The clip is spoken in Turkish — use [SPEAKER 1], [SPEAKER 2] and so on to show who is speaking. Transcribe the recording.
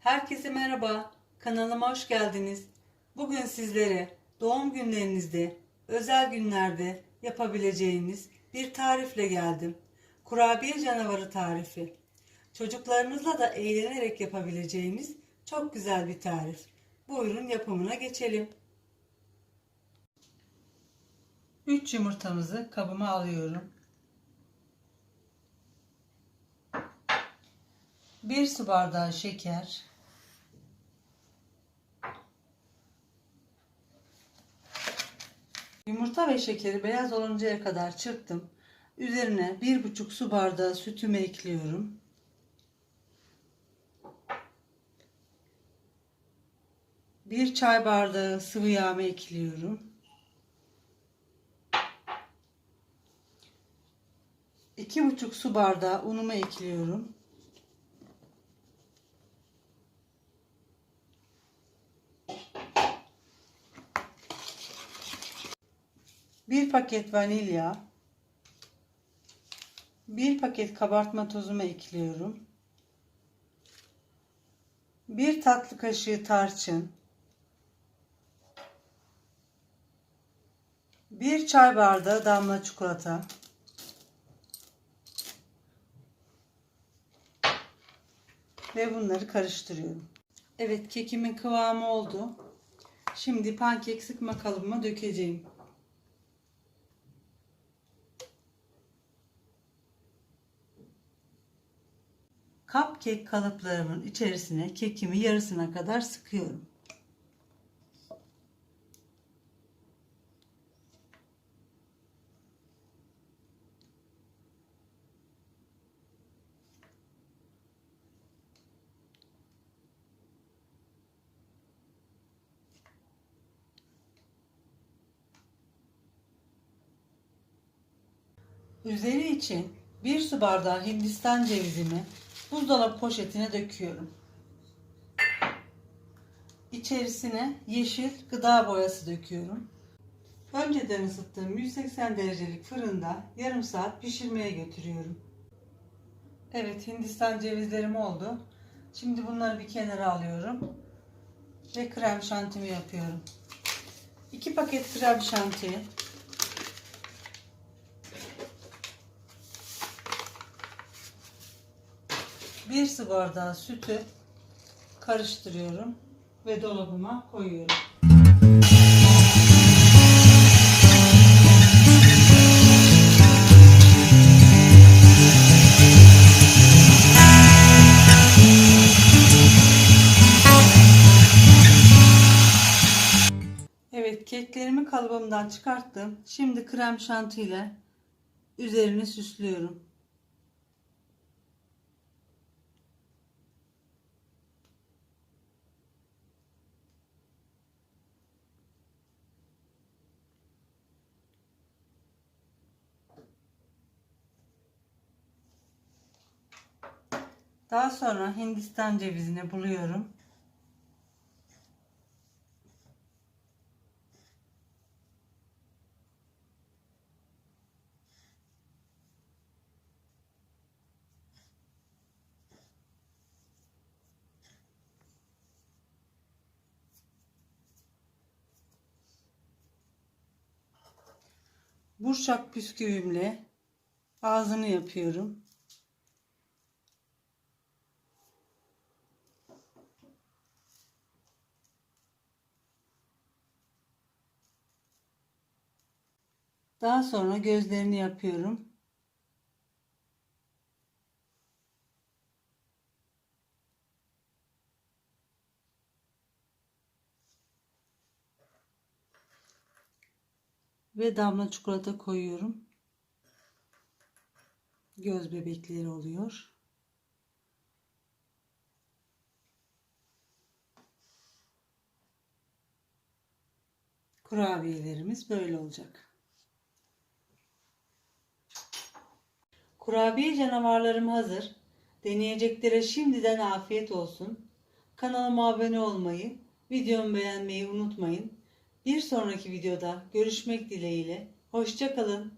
[SPEAKER 1] Herkese merhaba. Kanalıma hoş geldiniz. Bugün sizlere doğum günlerinizde, özel günlerde yapabileceğiniz bir tarifle geldim. Kurabiye canavarı tarifi. Çocuklarınızla da eğlenerek yapabileceğiniz çok güzel bir tarif. Buyurun yapımına geçelim. 3 yumurtamızı kabıma alıyorum. 1 su bardağı şeker, Yumurta ve şekeri beyaz oluncaya kadar çırptım. Üzerine 1,5 su bardağı sütümü ekliyorum. Bir çay bardağı sıvı yağımı ekliyorum. 2,5 su bardağı unumu ekliyorum. Bir paket vanilya, bir paket kabartma tozumu ekliyorum. Bir tatlı kaşığı tarçın, bir çay bardağı damla çikolata, ve bunları karıştırıyorum. Evet kekimin kıvamı oldu. Şimdi pankek sıkma kalıbıma dökeceğim. Cupcake kalıplarımın içerisine kekimi yarısına kadar sıkıyorum. Üzeri için bir su bardağı hindistan cevizimi buzdolabı poşetine döküyorum. İçerisine yeşil gıda boyası döküyorum. Önceden ısıttığım 180 derecelik fırında yarım saat pişirmeye götürüyorum. Evet hindistan cevizlerim oldu. Şimdi bunları bir kenara alıyorum. Ve krem şantimi yapıyorum. 2 paket krem şanti, bir su bardağı sütü karıştırıyorum ve dolabıma koyuyorum. Evet keklerimi kalıbımdan çıkarttım. Şimdi krem şanti ile üzerini süslüyorum. Daha sonra Hindistan cevizini buluyorum. Burçak püsküvimle ağzını yapıyorum. Daha sonra gözlerini yapıyorum. Ve damla çikolata koyuyorum. Göz bebekleri oluyor. Kurabiyelerimiz böyle olacak. Kurabiye canavarlarım hazır. Deneyeceklere şimdiden afiyet olsun. Kanalıma abone olmayı, videomu beğenmeyi unutmayın. Bir sonraki videoda görüşmek dileğiyle. Hoşçakalın.